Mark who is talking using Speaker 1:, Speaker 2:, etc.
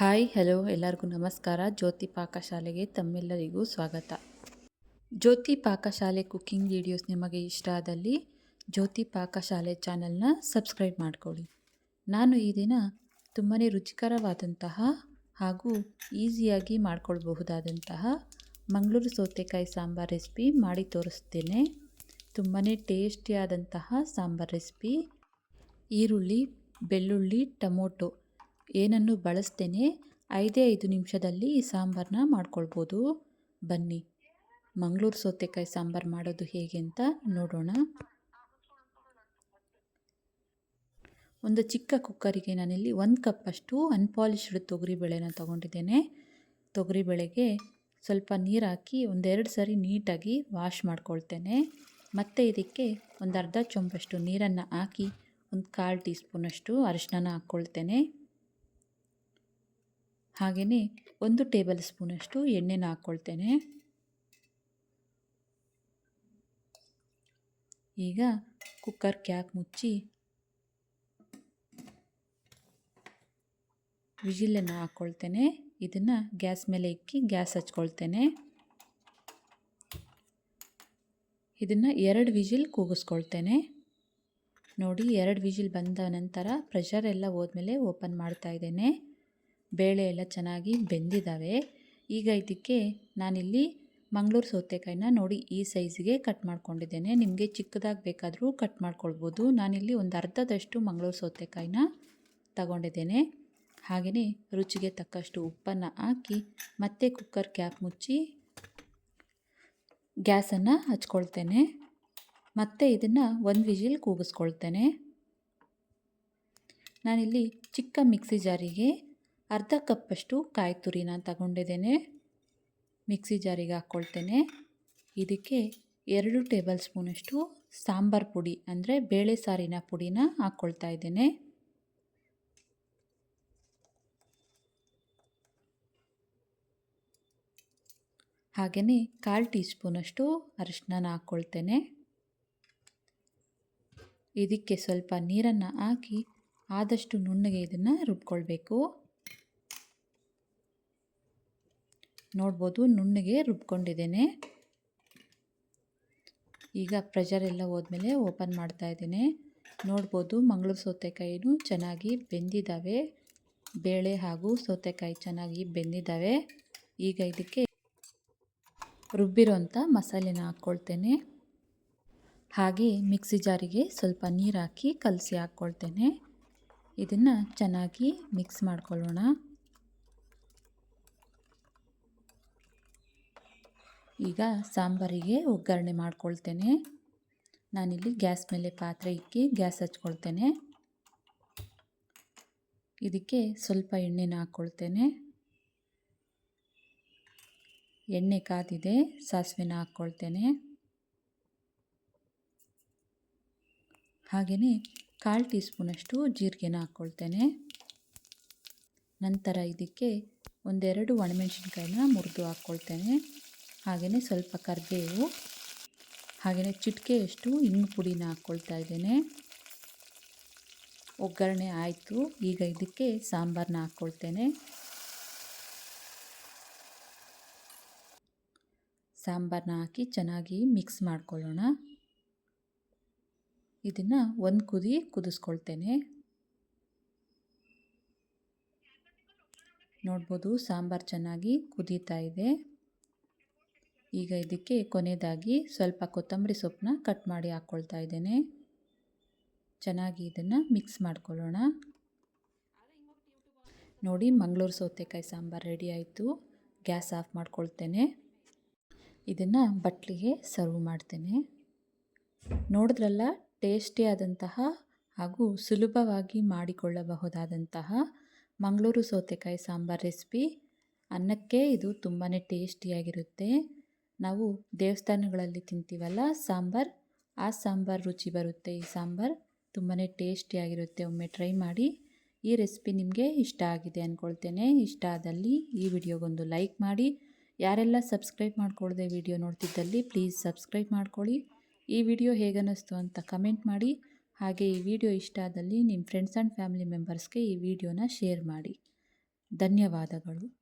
Speaker 1: Hi, hello, ಎಲ್ಲರಿಗೂ ನಮಸ್ಕಾರ. ಜ್ಯೋತಿ ಪಾಕಶಾಲೆಗೆ ತಮ್ಮೆಲ್ಲರಿಗೂ ಸ್ವಾಗತ. ಜ್ಯೋತಿ ಪಾಕಶಾಲೆ ಕುಕ್ಕಿಂಗ್ ವಿಡಿಯೋಸ್ ನಿಮಗೆ ಇಷ್ಟ ಆದಲ್ಲಿ ಜ್ಯೋತಿ ಪಾಕಶಾಲೆ ಚಾನಲ್ನ ಸಬ್ಸ್ಕ್ರೈಬ್ ಮಾಡ್ಕೊಳ್ಳಿ. ನಾನು ಈ ದಿನ ತುಂಬಾ ರುಚಿಕರವಾದಂತಹ ಹಾಗೂ ಈಸಿಯಾಗಿ ಮಾಡಿಕೊಳ್ಬಹುದಾದಂತಹ ಮಂಗಳೂರು ಸೌತೆಕಾಯಿ ಸಾಂಬಾರ್ ರೆಸಿಪಿ ಮಾಡಿ ತೋರಿಸ್ತೇನೆ. ತುಂಬಾ ಟೇಸ್ಟಿಯಾದಂತಹ ಸಾಂಬಾರ್ ರೆಸಿಪಿ. ಈರುಳ್ಳಿ, ಬೆಳ್ಳುಳ್ಳಿ, ಟೊಮೊಟೊ ಏನನ್ನು ಬಳಸ್ತೇನೆ? ಐದೇ ಐದು ನಿಮಿಷದಲ್ಲಿ ಈ ಸಾಂಬಾರನ್ನ ಮಾಡ್ಕೊಳ್ಬೋದು. ಬನ್ನಿ. ಮಂಗಳೂರು ಸೌತೆಕಾಯಿ ಸಾಂಬಾರು ಮಾಡೋದು ಹೇಗೆ ಅಂತ ನೋಡೋಣ. ಒಂದು ಚಿಕ್ಕ ಕುಕ್ಕರಿಗೆ ನಾನಿಲ್ಲಿ ಒಂದು ಕಪ್ಪಷ್ಟು ಅನ್ಪಾಲಿಶ್ಡ್ ತೊಗರಿಬೇಳೆನ ತೊಗೊಂಡಿದ್ದೇನೆ. ತೊಗರಿಬೇಳೆಗೆ ಸ್ವಲ್ಪ ನೀರು ಹಾಕಿ ಒಂದೆರಡು ಸರಿ ನೀಟಾಗಿ ವಾಶ್ ಮಾಡ್ಕೊಳ್ತೇನೆ. ಮತ್ತು ಇದಕ್ಕೆ ಒಂದು ಅರ್ಧ ಚೊಂಬಷ್ಟು ನೀರನ್ನು ಹಾಕಿ ಒಂದು ಕಾಲು ಟೀ ಸ್ಪೂನಷ್ಟು ಅರಿಶಿನ ಹಾಕ್ಕೊಳ್ತೇನೆ. ಹಾಗೆಯೇ ಒಂದು ಟೇಬಲ್ ಸ್ಪೂನಷ್ಟು ಎಣ್ಣೆನ ಹಾಕ್ಕೊಳ್ತೇನೆ. ಈಗ ಕುಕ್ಕರ್ ಕ್ಯಾಪ್ ಮುಚ್ಚಿ ವಿಜಿಲನ್ನು ಹಾಕ್ಕೊಳ್ತೇನೆ. ಇದನ್ನು ಗ್ಯಾಸ್ ಮೇಲೆ ಇಕ್ಕಿ ಗ್ಯಾಸ್ ಹಚ್ಕೊಳ್ತೇನೆ. ಇದನ್ನು ಎರಡು ವಿಜಿಲ್ ಕೂಗಿಸ್ಕೊಳ್ತೇನೆ. ನೋಡಿ ಎರಡು ವಿಜಿಲ್ ಬಂದ ನಂತರ ಪ್ರೆಷರ್ ಎಲ್ಲ ಹೋದ್ಮೇಲೆ ಓಪನ್ ಮಾಡ್ತಾ ಇದ್ದೇನೆ. ಬೇಳೆ ಎಲ್ಲ ಚೆನ್ನಾಗಿ ಬೆಂದಿದ್ದಾವೆ ಈಗ ಇದಕ್ಕೆ ನಾನಿಲ್ಲಿ ಮಂಗಳೂರು ಸೌತೆಕಾಯಿನ ನೋಡಿ ಈ ಸೈಜ್ಗೆ ಕಟ್ ಮಾಡ್ಕೊಂಡಿದ್ದೇನೆ. ನಿಮಗೆ ಚಿಕ್ಕದಾಗಿ ಬೇಕಾದರೂ ಕಟ್ ಮಾಡ್ಕೊಳ್ಬೋದು. ನಾನಿಲ್ಲಿ ಒಂದು ಅರ್ಧದಷ್ಟು ಮಂಗಳೂರು ಸೌತೆಕಾಯಿನ ತಗೊಂಡಿದ್ದೇನೆ. ಹಾಗೆಯೇ ರುಚಿಗೆ ತಕ್ಕಷ್ಟು ಉಪ್ಪನ್ನು ಹಾಕಿ ಮತ್ತೆ ಕುಕ್ಕರ್ ಕ್ಯಾಪ್ ಮುಚ್ಚಿ ಗ್ಯಾಸನ್ನು ಹಚ್ಕೊಳ್ತೇನೆ. ಮತ್ತೆ ಇದನ್ನು ಒಂದು ವಿಜಿಲ್ ಕೂಗಿಸ್ಕೊಳ್ತೇನೆ. ನಾನಿಲ್ಲಿ ಚಿಕ್ಕ ಮಿಕ್ಸಿ ಜಾರಿಗೆ ಅರ್ಧ ಕಪ್ಪಷ್ಟು ಕಾಯಿ ತುರಿನ ತಗೊಂಡಿದ್ದೇನೆ. ಮಿಕ್ಸಿ ಜಾರಿಗೆ ಹಾಕ್ಕೊಳ್ತೇನೆ ಇದಕ್ಕೆ ಎರಡು ಟೇಬಲ್ ಸ್ಪೂನಷ್ಟು ಸಾಂಬಾರು ಪುಡಿ ಅಂದರೆ ಬೇಳೆ ಸಾರಿನ ಪುಡಿನ ಹಾಕ್ಕೊಳ್ತಾ ಇದ್ದೇನೆ. ಹಾಗೆಯೇ ಕಾಲು ಟೀ ಸ್ಪೂನಷ್ಟು ಅರಿಶಿನ ಹಾಕ್ಕೊಳ್ತೇನೆ ಇದಕ್ಕೆ ಸ್ವಲ್ಪ ನೀರನ್ನು ಹಾಕಿ ಆದಷ್ಟು ನುಣ್ಣಗೆ ಇದನ್ನು ರುಬ್ಕೊಳ್ಬೇಕು. ನೋಡ್ಬೋದು, ನುಣ್ಣಗೆ ರುಬ್ಕೊಂಡಿದ್ದೇನೆ. ಈಗ ಪ್ರೆಷರ್ ಎಲ್ಲ ಹೋದ್ಮೇಲೆ ಓಪನ್ ಮಾಡ್ತಾ ಇದ್ದೇನೆ. ನೋಡ್ಬೋದು, ಮಂಗಳೂರು ಸೌತೆಕಾಯಿನೂ ಚೆನ್ನಾಗಿ ಬೆಂದಿದ್ದಾವೆ. ಬೇಳೆ ಹಾಗೂ ಸೌತೆಕಾಯಿ ಚೆನ್ನಾಗಿ ಬೆಂದಿದ್ದಾವೆ. ಈಗ ಇದಕ್ಕೆ ರುಬ್ಬಿರೋಂಥ ಮಸಾಲೆನ ಹಾಕ್ಕೊಳ್ತೇನೆ. ಹಾಗೆ ಮಿಕ್ಸಿ ಜಾರಿಗೆ ಸ್ವಲ್ಪ ನೀರು ಹಾಕಿ ಕಲಸಿ ಹಾಕ್ಕೊಳ್ತೇನೆ. ಇದನ್ನು ಚೆನ್ನಾಗಿ ಮಿಕ್ಸ್ ಮಾಡ್ಕೊಳ್ಳೋಣ. ಈಗ ಸಾಂಬಾರಿಗೆ ಒಗ್ಗರಣೆ ಮಾಡ್ಕೊಳ್ತೇನೆ. ನಾನಿಲ್ಲಿ ಗ್ಯಾಸ್ ಮೇಲೆ ಪಾತ್ರೆ ಇಕ್ಕಿ ಗ್ಯಾಸ್ ಹಚ್ಕೊಳ್ತೇನೆ. ಇದಕ್ಕೆ ಸ್ವಲ್ಪ ಎಣ್ಣೆನ ಹಾಕ್ಕೊಳ್ತೇನೆ ಎಣ್ಣೆ ಕಾದಿದೆ, ಸಾಸಿವೆನ ಹಾಕ್ಕೊಳ್ತೇನೆ ಹಾಗೆಯೇ ಕಾಲು ಟೀ ಸ್ಪೂನಷ್ಟು ಜೀರಿಗೆನ ಹಾಕ್ಕೊಳ್ತೇನೆ ನಂತರ ಇದಕ್ಕೆ ಒಂದೆರಡು ಒಣಮೆಣಸಿನ್ಕಾಯಿನ ಮುರಿದು ಹಾಕ್ಕೊಳ್ತೇನೆ ಹಾಗೆಯೇ ಸ್ವಲ್ಪ ಕರಿಬೇವು, ಹಾಗೆಯೇ ಚಿಟಿಕೆಯಷ್ಟು ಇನ್ನು ಪುಡಿನ ಹಾಕ್ಕೊಳ್ತಾ ಇದ್ದೇನೆ. ಒಗ್ಗರಣೆ ಆಯಿತು. ಈಗ ಇದಕ್ಕೆ ಸಾಂಬಾರನ್ನ ಹಾಕ್ಕೊಳ್ತೇನೆ ಸಾಂಬಾರನ್ನ ಹಾಕಿ ಚೆನ್ನಾಗಿ ಮಿಕ್ಸ್ ಮಾಡ್ಕೊಳ್ಳೋಣ. ಇದನ್ನು ಒಂದು ಕುದಿ ಕುದಿಸ್ಕೊಳ್ತೇನೆ. ನೋಡ್ಬೋದು ಸಾಂಬಾರು ಚೆನ್ನಾಗಿ ಕುದೀತಾ ಇದೆ. ಈಗ ಇದಕ್ಕೆ ಕೊನೆಯದಾಗಿ ಸ್ವಲ್ಪ ಕೊತ್ತಂಬರಿ ಸೊಪ್ಪನ್ನ ಕಟ್ ಮಾಡಿ ಹಾಕ್ಕೊಳ್ತಾ ಇದ್ದೇನೆ. ಚೆನ್ನಾಗಿ ಇದನ್ನು ಮಿಕ್ಸ್ ಮಾಡ್ಕೊಳ್ಳೋಣ. ನೋಡಿ, ಮಂಗಳೂರು ಸೌತೆಕಾಯಿ ಸಾಂಬಾರು ರೆಡಿ ಆಯಿತು. ಗ್ಯಾಸ್ ಆಫ್ ಮಾಡ್ಕೊಳ್ತೇನೆ. ಇದನ್ನು ಬಟ್ಲಿಗೆ ಸರ್ವ್ ಮಾಡ್ತೇನೆ. ನೋಡಿದ್ರಲ್ಲ ಟೇಸ್ಟಿಯಾದಂತಹ ಹಾಗೂ ಸುಲಭವಾಗಿ ಮಾಡಿಕೊಳ್ಳಬಹುದಾದಂತಹ ಮಂಗಳೂರು ಸೌತೆಕಾಯಿ ಸಾಂಬಾರು ರೆಸಿಪಿ. ಅನ್ನಕ್ಕೆ ಇದು ತುಂಬಾ ಟೇಸ್ಟಿಯಾಗಿರುತ್ತೆ. ನಾವು ದೇವಸ್ಥಾನಗಳಲ್ಲಿ ತಿಂತೀವಲ್ಲ? ಸಾಂಬಾರು? ಆ ಸಾಂಬಾರು ರುಚಿ ಬರುತ್ತೆ. ಈ ಸಾಂಬಾರು ತುಂಬಾ ಟೇಸ್ಟಿಯಾಗಿರುತ್ತೆ ಒಮ್ಮೆ ಟ್ರೈ ಮಾಡಿ. ಈ ರೆಸಿಪಿ ನಿಮಗೆ ಇಷ್ಟ ಆಗಿದೆ ಅಂದ್ಕೊಳ್ತೇನೆ ಇಷ್ಟ ಆದಲ್ಲಿ ಈ ವಿಡಿಯೋಗೊಂದು ಲೈಕ್ ಮಾಡಿ. ಯಾರೆಲ್ಲ ಸಬ್ಸ್ಕ್ರೈಬ್ ಮಾಡ್ಕೊಳ್ಳದೆ ವಿಡಿಯೋ ನೋಡ್ತಿದ್ದಲ್ಲಿ ಪ್ಲೀಸ್ ಸಬ್ಸ್ಕ್ರೈಬ್ ಮಾಡ್ಕೊಳ್ಳಿ. ಈ ವಿಡಿಯೋ ಹೇಗನ್ನಿಸ್ತು ಅಂತ ಕಮೆಂಟ್ ಮಾಡಿ. ಹಾಗೆ ಈ ವಿಡಿಯೋ ಇಷ್ಟ ಆದಲ್ಲಿ ನಿಮ್ಮ ಫ್ರೆಂಡ್ಸ್ ಆ್ಯಂಡ್ ಫ್ಯಾಮಿಲಿ ಮೆಂಬರ್ಸ್ಗೆ ಈ ವಿಡಿಯೋನ ಶೇರ್ ಮಾಡಿ. ಧನ್ಯವಾದಗಳು.